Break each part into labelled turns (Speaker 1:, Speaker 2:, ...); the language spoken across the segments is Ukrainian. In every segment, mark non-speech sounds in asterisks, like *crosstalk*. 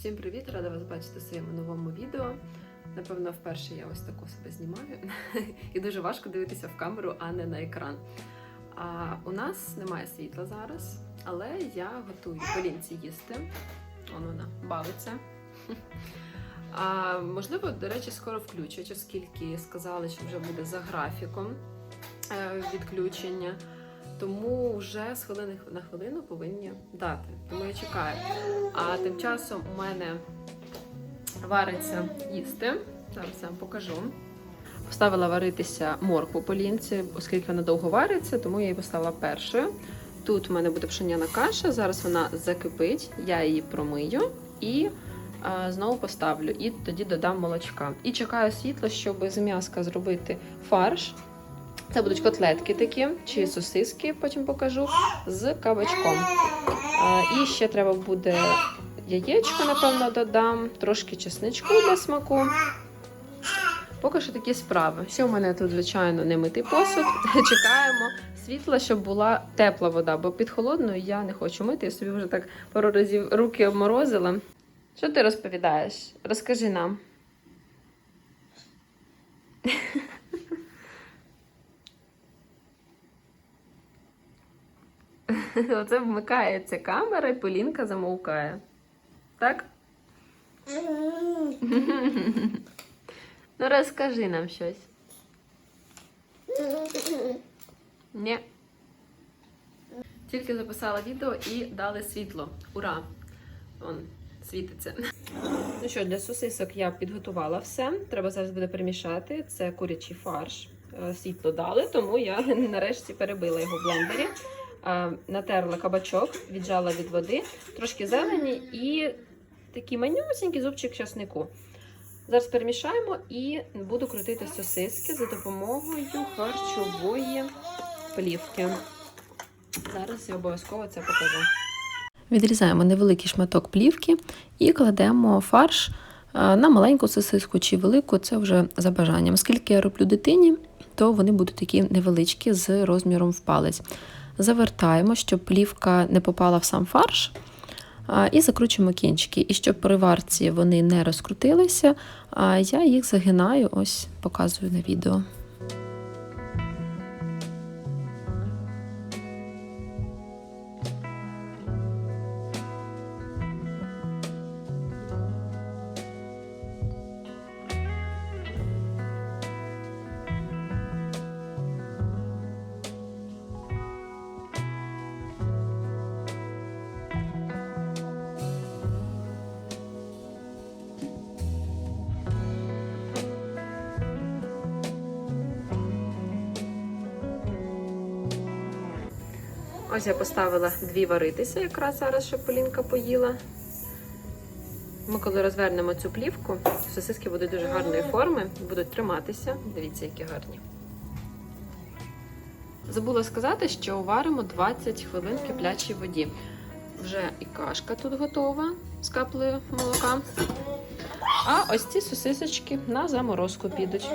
Speaker 1: Всім привіт! Рада вас бачити в своєму новому відео. Напевно, вперше я ось таку себе знімаю. *laughs* І дуже важко дивитися в камеру, а не на екран. А у нас немає світла зараз, але я готую полінці їсти. Вон вона бавиться. *laughs* А, можливо, до речі, скоро включать, оскільки сказали, що вже буде за графіком е, відключення. Тому вже з хвилини на хвилину повинні дати. Тому я чекаю. А тим часом у мене вариться їсти. Зараз я вам покажу. Поставила варитися моркву по лінці, оскільки вона довго вариться, тому я її поставила першою. Тут в мене буде пшеняна каша, зараз вона закипить, я її промию і а, знову поставлю. І тоді додам молочка. І чекаю світло, щоб з м'яска зробити фарш. Це будуть котлетки такі, чи сосиски, потім покажу, з кабачком. І ще треба буде яєчко, напевно, додам, трошки чесничку для смаку. Поки що такі справи. Ще у мене тут, звичайно, не митий посуд. *laughs* Чекаємо світла, щоб була тепла вода, бо під холодною я не хочу мити. Я собі вже так пару разів руки обморозила. Що ти розповідаєш? Розкажи нам. *laughs* *laughs* Оце вмикається камера і Полінка замовкає. Так? Ну розкажи нам щось. Ні. Тільки записала відео і дали світло. Ура! Вон, світиться. Ну що, для сосисок я підготувала все. Треба зараз буде перемішати. Це курячий фарш. Е, Світло дали, тому я *laughs* нарешті перебила його в блендері. Е, Натерла кабачок, віджала від води, трошки зелені і такий манюсенький зубчик часнику. Зараз перемішаємо і буду крутити сосиски за допомогою харчової плівки. Зараз я обов'язково це покажу. Відрізаємо невеликий шматок плівки і кладемо фарш е, на маленьку сосиску чи велику, це вже за бажанням. Оскільки я роблю дитині, то вони будуть такі невеличкі з розміром в палець. Завертаємо, щоб плівка не попала в сам фарш. І закручуємо кінчики. І щоб при варці вони не розкрутилися, я їх загинаю, ось показую на відео. Ось я поставила дві варитися, якраз зараз, щоб Полінка поїла. Ми коли розвернемо цю плівку, сосиски будуть дуже гарної форми, будуть триматися. Дивіться, які гарні. Забула сказати, що варимо 20 хвилин киплячій воді. Вже і кашка тут готова з каплею молока. А ось ці сосисочки на заморозку підуть.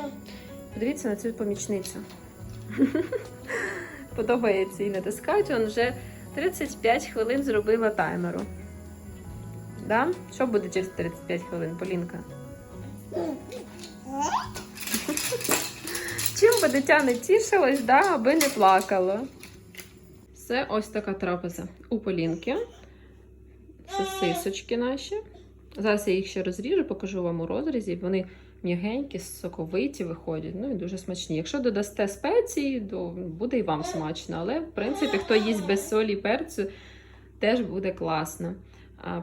Speaker 1: Подивіться на цю помічницю. Подобається і натискати. Он вже 35 хвилин зробила таймеру. Да? Що буде через 35 хвилин, Полінка? Чим би дитя не тішилось, да, аби не плакало. Це ось така трапеза у Полінки. Сосисочки наші. Зараз я їх ще розріжу, покажу вам у розрізі. Вони м'ягенькі, соковиті виходять, ну і дуже смачні. Якщо додасте спеції, то буде і вам смачно. Але, в принципі, хто їсть без солі і перцю, теж буде класно.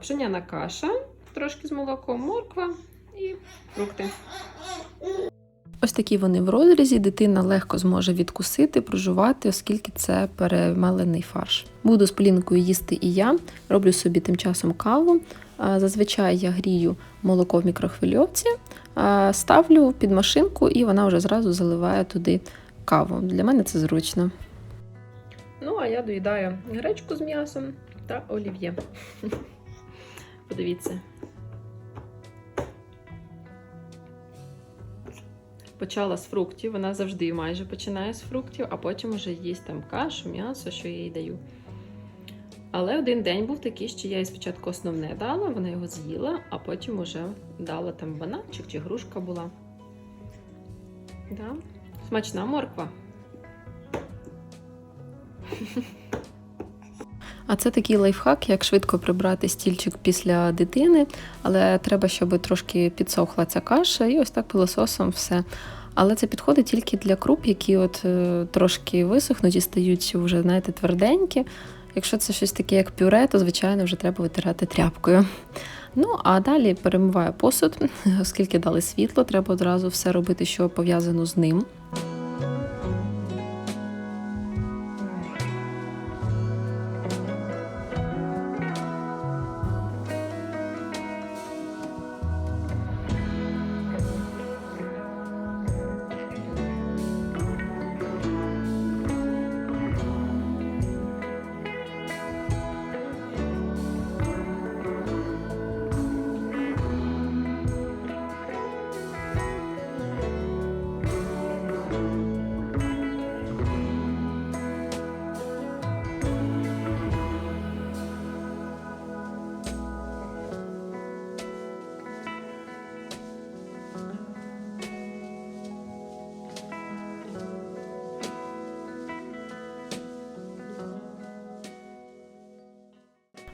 Speaker 1: Пшеняна каша, трошки з молоком, морква і фрукти. Ось такі вони в розрізі. Дитина легко зможе відкусити, прожувати, оскільки це перемалений фарш. Буду з полінкою їсти і я. Роблю собі тим часом каву. Зазвичай я грію молоко в мікрохвильовці, ставлю під машинку і вона вже зразу заливає туди каву. Для мене це зручно. Ну, а я доїдаю гречку з м'ясом та олів'є. *laughs* Подивіться. Почала з фруктів, вона завжди майже починає з фруктів, а потім вже їсть там кашу, м'ясо, що я їй даю. Але один день був такий, що я їй спочатку основне дала, вона його з'їла, а потім уже дала там бананчик чи грушка була. Да? Смачна морква. А це такий лайфхак, як швидко прибрати стільчик після дитини, але треба, щоб трошки підсохла ця каша, і ось так пилососом все. Але це підходить тільки для круп, які от е, трошки висохнуть і стають вже, знаєте, тверденькі. Якщо це щось таке, як пюре, то звичайно вже треба витирати тряпкою. Ну, а далі перемиваю посуд, *laughs* оскільки дали світло, треба одразу все робити, що пов'язано з ним.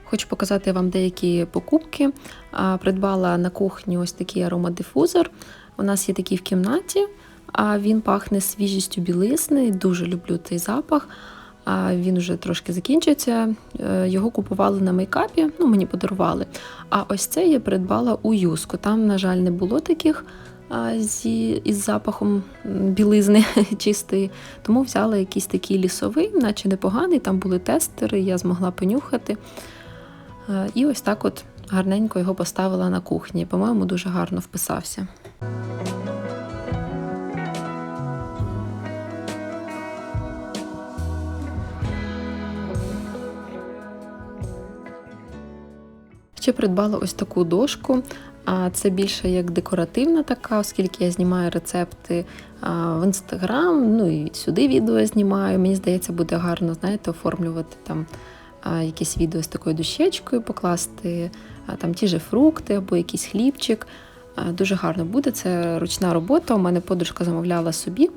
Speaker 1: Хочу показати вам деякі покупки. Придбала на кухні ось такий аромадифузор. У нас є такий в кімнаті, а він пахне свіжістю білизни. Дуже люблю цей запах. Він вже трошки закінчується. Е, Його купували на мейкапі, ну мені подарували. А ось це я придбала у юску. Там, на жаль, не було таких зі, із запахом білизни *laughs* чистої. Тому взяла якийсь такий лісовий, наче непоганий. Там були тестери, я змогла понюхати. Е, І ось так от гарненько його поставила на кухні. По-моєму, дуже гарно вписався. Ще придбала ось таку дошку. А це більше як декоративна така, оскільки я знімаю рецепти в інстаграм, ну і сюди відео знімаю. Мені здається, буде гарно, знаєте, оформлювати там якесь відео з такою дощечкою, покласти там ті же фрукти або якийсь хлібчик. Дуже гарно буде. Це ручна робота. У мене подружка замовляла собі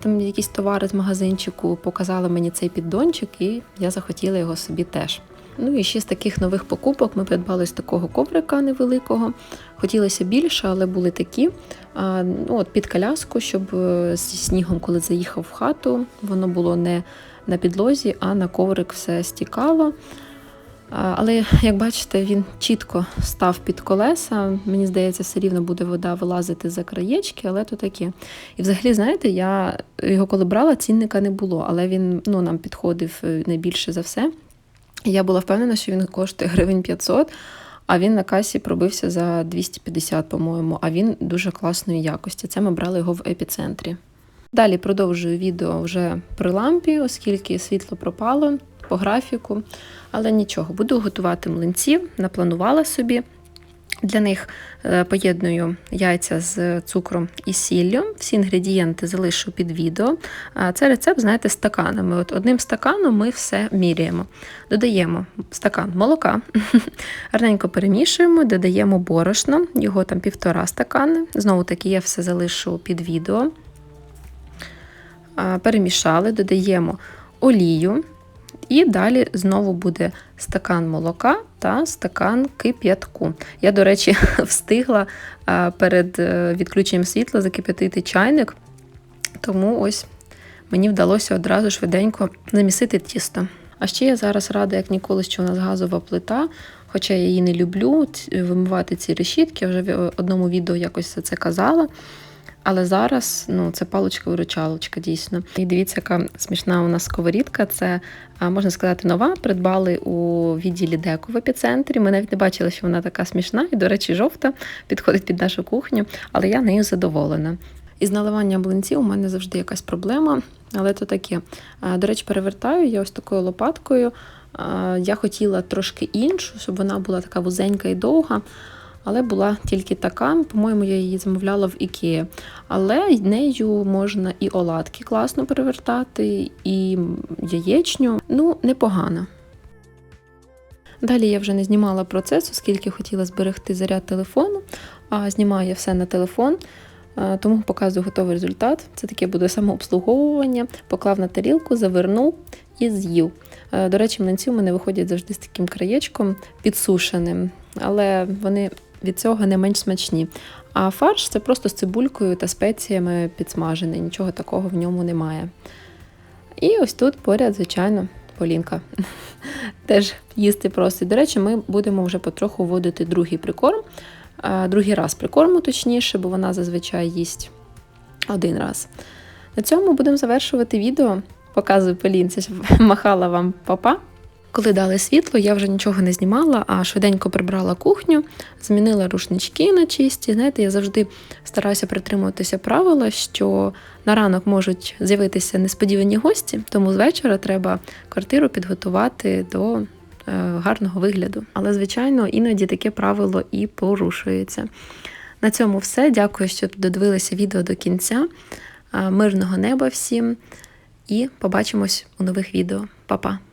Speaker 1: там якісь товари з магазинчику, показала мені цей піддончик, і я захотіла його собі теж. Ну і ще з таких нових покупок ми придбали з такого коврика невеликого. Хотілося більше, але були такі. Ну, от Під коляску, щоб е, зі снігом, коли заїхав в хату, воно було не на підлозі, а на коврик все стікало. Але, як бачите, він чітко став під колеса. Мені здається, все рівно буде вода вилазити за краєчки, але то таке. І взагалі, знаєте, я його коли брала, цінника не було, але він ну, нам підходив е, найбільше за все. Я була впевнена, що він коштує гривень 500, а він на касі пробився за 250, по-моєму, а він дуже класної якості. Це ми брали його в епіцентрі. Далі продовжую відео вже при лампі, оскільки світло пропало по графіку. Але нічого, буду готувати млинці, напланувала собі. Для них е, поєдную яйця з цукром і сіллю. Всі інгредієнти залишу під відео. Це рецепт, знаєте, стаканами. От Одним стаканом ми все міряємо. Додаємо стакан молока, *laughs* гарненько перемішуємо, додаємо борошно, його там півтора стакани. Знову таки, я все залишу під відео. Перемішали, додаємо олію. І далі знову буде стакан молока та стакан кип'ятку. Я, до речі, *laughs* встигла перед е, відключенням світла закип'ятити чайник, тому ось мені вдалося одразу швиденько замісити тісто. А ще я зараз рада, як ніколи, що у нас газова плита, хоча я її не люблю вимивати ці решітки, я вже в одному відео якось це казала. Але зараз ну, це паличка-виручалочка, дійсно. І дивіться, яка смішна у нас сковорідка. Це, можна сказати, нова. Придбали у відділі деку в епіцентрі. Ми навіть не бачили, що вона така смішна і, до речі, жовта, підходить під нашу кухню, але я нею задоволена. Із наливанням блинців у мене завжди якась проблема, але то таке. До речі, перевертаю я ось такою лопаткою. Я хотіла трошки іншу, щоб вона була така вузенька і довга але була тільки така. По-моєму, я її замовляла в Ікеї. Але нею можна і оладки класно перевертати, і яєчню. Ну, непогано. Далі я вже не знімала процес, оскільки хотіла зберегти заряд телефону, а знімаю я все на телефон. Е, Тому показую готовий результат. Це таке буде самообслуговування. Поклав на тарілку, завернув і з'їв. Е, До речі, млинці у мене виходять завжди з таким краєчком підсушеним, але вони від цього не менш смачні. А фарш це просто з цибулькою та спеціями підсмажений, нічого такого в ньому немає. І ось тут поряд, звичайно, Полінка *laughs* теж їсти просить. До речі, ми будемо вже потроху вводити другий прикорм, другий раз прикорму, точніше, бо вона зазвичай їсть один раз. На цьому будемо завершувати відео. Показую Полінці, *laughs* махала вам папа. Коли дали світло, я вже нічого не знімала, а швиденько прибрала кухню, змінила рушнички на чисті. Знаєте, я завжди стараюся притримуватися правила, що на ранок можуть з'явитися несподівані гості, тому з вечора треба квартиру підготувати до е, гарного вигляду. Але, звичайно, іноді таке правило і порушується. На цьому все. Дякую, що додивилися відео до кінця. Е, Мирного неба всім і побачимось у нових відео. Па-па!